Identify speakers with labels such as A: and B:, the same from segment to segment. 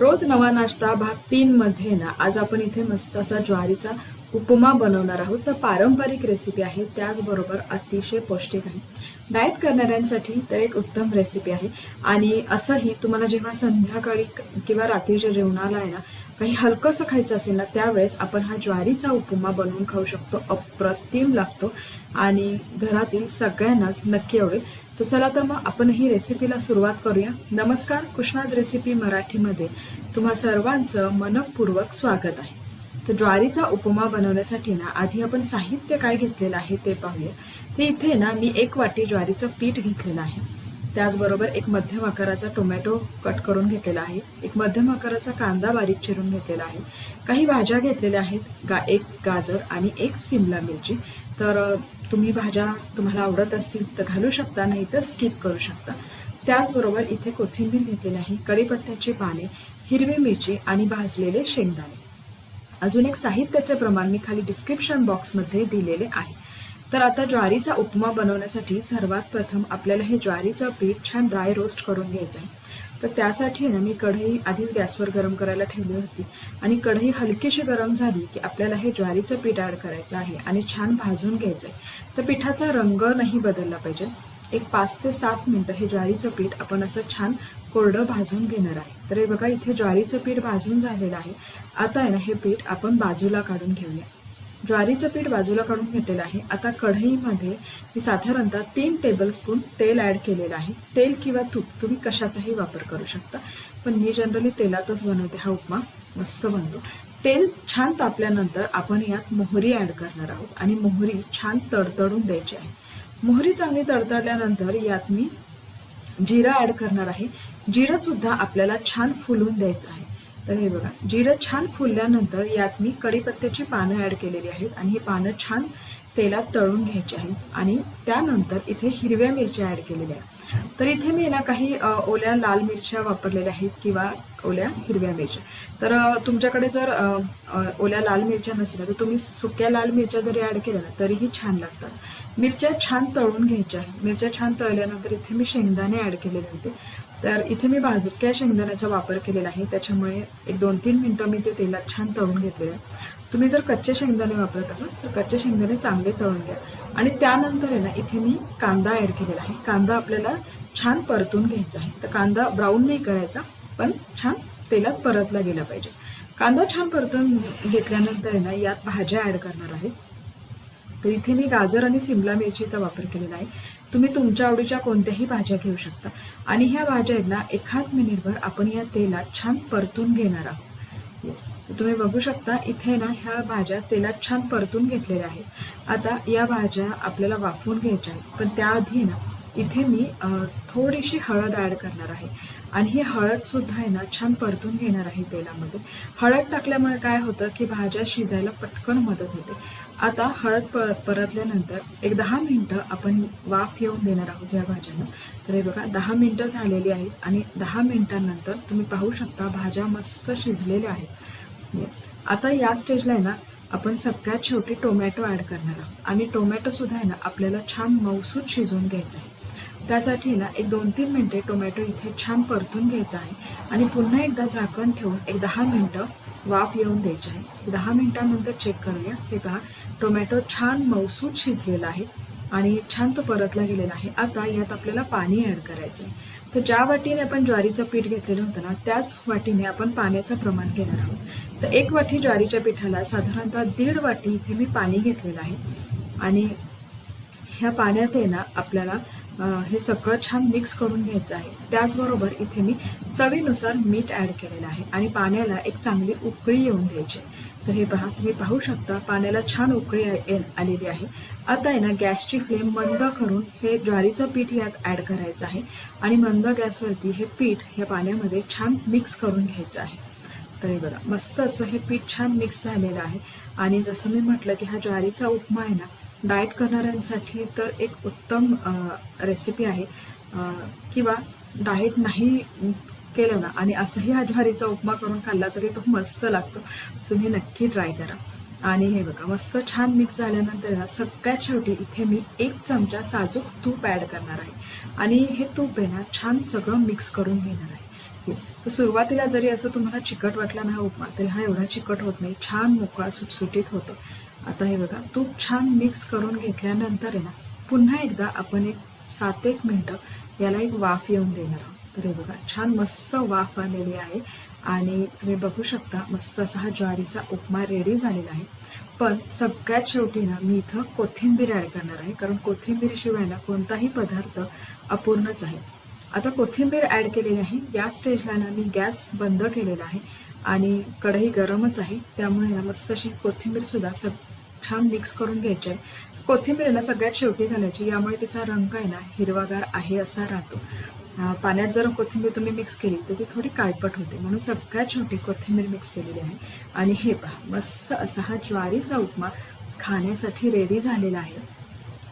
A: रोज नवा नाश्ता भाग तीन मध्ये ना आज आपण इथे मस्त असा ज्वारीचा उपमा बनवणार आहोत. तर पारंपरिक रेसिपी आहे. त्याचबरोबर अतिशय पौष्टिक आहे. डाएट करणाऱ्यांसाठी तर एक उत्तम रेसिपी आहे. आणि असंही तुम्हाला जेव्हा संध्याकाळी किंवा रात्रीच्या जेवणाला आहे ना काही हलकंसं खायचं असेल ना त्यावेळेस आपण हा ज्वारीचा उपमा बनवून खाऊ शकतो. अप्रतिम लागतो. आणि घरातील सगळ्यांनाच नक्की आवडेल. तर चला तर मग आपण ही रेसिपीला सुरुवात करूया. नमस्कार कृष्णाज रेसिपी मराठीमध्ये. तुम्हा सर्वांचं मनपूर्वक स्वागत आहे. तर ज्वारीचा उपमा बनवण्यासाठी ना आधी आपण साहित्य काय घेतलेलं आहे ते पाहूया. ते इथे ना मी एक वाटी ज्वारीचं पीठ घेतलेलं आहे. त्याचबरोबर एक मध्यम आकाराचा टोमॅटो कट करून घेतलेला आहे. एक मध्यम आकाराचा कांदा बारीक चिरून घेतलेला आहे. काही भाज्या घेतलेल्या आहेत गा एक गाजर आणि एक सिमला मिरची. तर तुम्ही भाज्या तुम्हाला आवडत असतील तर घालू शकता नाही तर स्किप करू शकता. त्याचबरोबर इथे कोथिंबीर घेतलेली आहे कढीपत्त्याची पाने हिरवी मिरची आणि भाजलेले शेंगदाणे. अजून एक साहित्याचे प्रमाण मी खाली डिस्क्रिप्शन बॉक्समध्ये दिलेले आहे. तर आता ज्वारीचा उपमा बनवण्यासाठी सर्वात प्रथम आपल्याला हे ज्वारीचं पीठ छान ड्राय रोस्ट करून घ्यायचं आहे तर त्यासाठी ना मी कढई आधीच गॅसवर गरम करायला ठेवली होती. आणि कढई हलकीशी गरम झाली की आपल्याला हे ज्वारीचं पीठ ॲड करायचं आहे आणि छान भाजून घ्यायचं आहे तर पिठाचा रंग नाही बदलला पाहिजे. एक पाच ते सात मिनटं हे ज्वारीचं पीठ आपण असं छान कोरडं भाजून घेणार आहे. तर हे बघा इथे ज्वारीचं पीठ भाजून झालेलं आहे. आता आहे ना हे पीठ आपण बाजूला काढून घेऊया. ज्वारीचं पीठ बाजूला काढून घेतलेलं आहे. आता कढईमध्ये मी साधारणतः तीन टेबलस्पून तेल ॲड केलेलं आहे. तेल किंवा तूप तुम्ही कशाचाही वापर करू शकता. पण मी जनरली तेलातच बनवते हा उपमा. मस्त बनतो. तेल छान तापल्यानंतर आपण यात मोहरी ॲड करणार आहोत. आणि मोहरी छान तडतडून द्यायची आहे. मोहरी चांगली तडतडल्यानंतर यात मी जिरं ॲड करणार आहे. जिरं सुद्धा आपल्याला छान फुलून द्यायचं आहे. तर हे बघा जिरं छान फुलल्यानंतर यात मी कढीपत्त्याची पानं ॲड केलेली आहेत आणि ही पानं छान तेलात तळून घ्यायची आहेत. आणि त्यानंतर इथे हिरव्या मिरच्या ॲड केलेल्या आहेत. तर इथे मी ना काही ओल्या लाल मिरच्या वापरलेल्या आहेत किंवा ओल्या हिरव्या मिरच्या. तर तुमच्याकडे जर ओल्या लाल मिरच्या नसल्या तर तुम्ही सुक्या लाल मिरच्या जरी ॲड केल्या ना तरीही छान लागतात. मिरच्या छान तळून घ्यायच्या आहेत. मिरच्या छान तळल्यानंतर इथे मी शेंगदाणे ॲड केलेले होते. तर इथे मी भाजक्या शेंगदाण्याचा वापर केलेला आहे. त्याच्यामुळे एक दोन तीन मिनटं मी ते तेलात छान तळून घेतलेलं आहे. तुम्ही जर कच्चे शेंगदाणे वापरत असाल तर कच्चे शेंगदाणे चांगले तळून घ्या. आणि त्यानंतर आहे ना इथे मी कांदा ॲड केलेला आहे. कांदा आपल्याला छान परतून घ्यायचा आहे. तर कांदा ब्राऊन नाही करायचा. पण छान तेलात परतला गेला पाहिजे. कांदा छान परतून घेतल्यानंतर आहे ना यात भाज्या ॲड करणार आहे. तर इथे मी गाजर आणि सिमला मिरचीचा वापर केलेला आहे. तुम्ही तुमच्या आवडीच्या कोणत्याही भाज्या घेऊ शकता. आणि ह्या भाज्या आहेत ना एखाद मिनिटभर आपण या तेलात छान परतून घेणार आहोत. येस तर तुम्ही बघू शकता इथे ना ह्या भाज्या तेलात छान परतून घेतलेल्या आहेत. आता या भाज्या आपल्याला वाफवून घ्यायच्या आहेत. पण त्याआधी ना इथे मी थोडीशी हळद ॲड करणार आहे. आणि ही हळद सुद्धा आहे ना छान परतून घेणार आहे तेलामध्ये. हळद टाकल्यामुळे काय होतं की भाज्या शिजायला पटकन मदत होते. आता हळद प परतल्यानंतर एक दहा मिनटं आपण वाफ येऊन देणार आहोत या भाज्यांना. तर हे बघा दहा मिनटं झालेली आहेत आणि दहा मिनटांनंतर तुम्ही पाहू शकता भाज्या मस्त शिजलेल्या आहेत. येस आता या स्टेजला आहे ना आपण सगळ्यात शेवटी टोमॅटो ॲड करणार आहोत. आणि टोमॅटोसुद्धा आहे ना आपल्याला छान मौसूद शिजवून घ्यायचा आहे. त्यासाठी ना एक दोन तीन मिनटे टोमॅटो इथे छान परतून घ्यायचा आहे आणि पुन्हा एकदा झाकण ठेवून एक दहा मिनटं वाफ येऊन द्यायची आहे. दहा मिनटानंतर चेक करूया. हे पहा टोमॅटो छान मौसूद शिजलेला आहे आणि छान तो परतला गेलेला आहे. आता यात आपल्याला पाणी ॲड करायचं आहे तर ज्या वाटीने आपण ज्वारीचं पीठ घेतलेलं होतं ना त्याच वाटीने आपण पाण्याचं प्रमाण घेणार आहोत. तर एक वाटी ज्वारीच्या पिठाला साधारणतः दीड वाटी इथे मी पाणी घेतलेलं आहे. आणि ह्या पाण्यात आहे ना आपल्याला हे सगळं छान मिक्स करून घ्यायचं आहे. त्याचबरोबर इथे मी चवीनुसार मीठ ॲड केलेलं आहे आणि पाण्याला एक चांगली उकळी येऊन द्यायची तर हे पहा तुम्ही पाहू शकता पाण्याला छान उकळी आलेली आहे. आता आहे ना गॅसची फ्लेम मंद करून हे ज्वारीचं पीठ यात ॲड करायचं आहे आणि मंद गॅसवरती हे पीठ ह्या पाण्यामध्ये छान मिक्स करून घ्यायचं आहे. तर हे बघा मस्त असं हे पीठ छान मिक्स झालेलं आहे. आणि जसं मी म्हटलं की हा ज्वारीचा उपमा आहे ना डाएट करणाऱ्यांसाठी तर एक उत्तम रेसिपी आहे. किंवा डाएट नाही केलं ना आणि असंही हा ज्वारीचा उपमा करून खाल्ला तरी तो मस्त लागतो. तुम्ही नक्की ट्राय करा. आणि हे बघा मस्त छान मिक्स झाल्यानंतर ना सगळ्यात शेवटी इथे मी एक चमचा साजूक तूप ॲड करणार आहे. आणि हे तूप आहे ना छान सगळं मिक्स करून घेणार आहे. येस तर सुरुवातीला जरी असं तुम्हाला चिकट वाटला ना हा उपमा तरी हा एवढा चिकट होत नाही. छान मोकळा सुटसुटीत होतो. आता हे बघा तूप छान मिक्स करून घेतल्यानंतर आहे ना पुन्हा एकदा आपण एक सात एक मिनटं याला एक वाफ येऊन देणार आहोत. तर हे बघा छान मस्त वाफ आलेली आहे. आणि तुम्ही बघू शकता मस्त असा हा ज्वारीचा उपमा रेडी झालेला आहे. पण सगळ्यात शेवटी ना मी इथं कोथिंबीर ॲड करणार आहे. कारण कोथिंबीरशिवाय ना कोणताही पदार्थ अपूर्णच आहे. आता कोथिंबीर ॲड केलेली आहे. या स्टेजला ना मी गॅस बंद केलेला आहे. आणि कढई गरमच आहे त्यामुळे ह्याला मस्त अशी कोथिंबीरसुद्धा सग छान मिक्स करून घ्यायची आहे. कोथिंबीर आहे ना सगळ्यात शेवटी घालायची यामुळे तिचा रंग आहे ना हिरवागार आहे असा राहतो. पाण्यात जर कोथिंबीर तुम्ही मिक्स केली तर ती थोडी काळपट होते म्हणून सगळ्यात शेवटी कोथिंबीर मिक्स केलेली आहे. आणि हे पहा मस्त असा हा ज्वारीचा उपमा खाण्यासाठी रेडी झालेला आहे.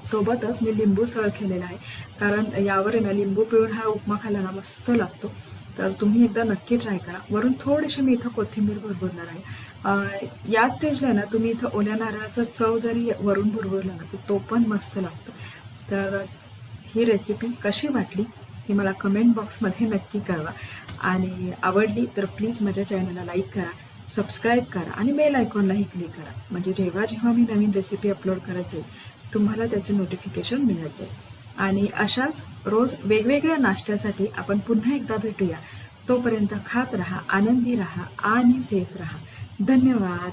A: सोबतच मी लिंबू सळ केलेला आहे कारण यावर आहे ना लिंबू पिळून हा उपमा खायला ना मस्त लागतो. तर तुम्ही एकदा नक्की ट्राय करा. वरून थोडीशी मी इथं कोथिंबीर भरभरणार आहे. या स्टेजला ना तुम्ही इथं ओल्या नारळाचा चव जरी वरून भरभरला ना तर तो पण मस्त लागतो. तर ही रेसिपी कशी वाटली ही मला कमेंट बॉक्समध्ये नक्की कळवा. आणि आवडली तर प्लीज माझ्या चॅनलला लाईक करा सबस्क्राईब करा आणि बेल आयकॉनलाही क्लिक करा. म्हणजे जेव्हा जेव्हा मी नवीन रेसिपी अपलोड करत जाईल तुम्हाला त्याचे नोटिफिकेशन मिळत जाईल. आणि अशाच रोज वेगवेगळ्या नाश्त्यासाठी आपण पुन्हा एकदा भेटूया. तोपर्यंत खात राहा आनंदी राहा आणि सेफ राहा. धन्यवाद.